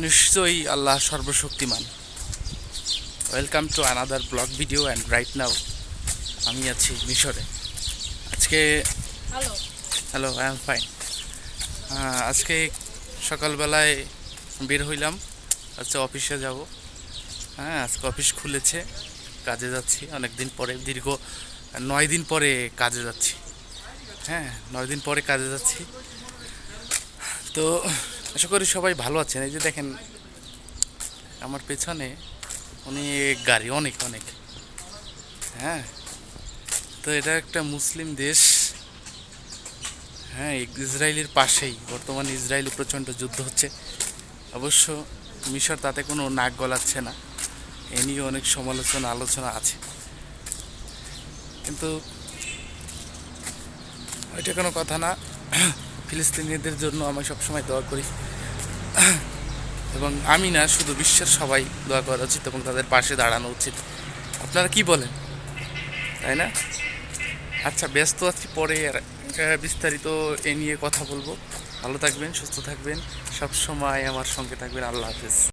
নিশ্চয়ই আল্লাহ সর্বশক্তিমান। Welcome to another blog video and right now আমি আছি মিশরে। আজকে হ্যালো আই এম ফাইন আজকে সকালবেলায় বের হইলাম আজকে অফিসে যাব। হ্যাঁ আজকে অফিস খুলেছে কাজে যাচ্ছি। অনেক দিন পরে দীর্ঘ নয় দিন পরে কাজে যাচ্ছি। হ্যাঁ নয় দিন পরে কাজে যাচ্ছি। তো আশা করি সবাই ভালো আছেন। এই যে দেখেন, আমার পেছনে অনেক গাড়ি, অনেক অনেক। হ্যাঁ? তো এটা একটা মুসলিম দেশ। হ্যাঁ ইসরায়েলের পাশেই। বর্তমানে ইসরায়েলে প্রচণ্ড যুদ্ধ হচ্ছে। অবশ্য মিশর তাতে কোনো নাক গলাচ্ছে না। এ নিয়ে অনেক সমালোচনা, আলোচনা আছে। কিন্তু ওইটা কোনো কথা না। ফিলিস্তিনিদের জন্য আমি সবসময় দোয়া করি। এবং আমি না, শুধু বিশ্বের সবাই দোয়া করা উচিত এবং তাদের পাশে দাঁড়ানো উচিত। আপনারা কি বলেন? তাই না? আচ্ছা ব্যস্ত আছি পরে বিস্তারিত এ নিয়ে কথা বলব। ভালো থাকবেন, সুস্থ থাকবেন। সব সময় আমার সঙ্গে থাকবেন। আল্লাহ হাফেজ।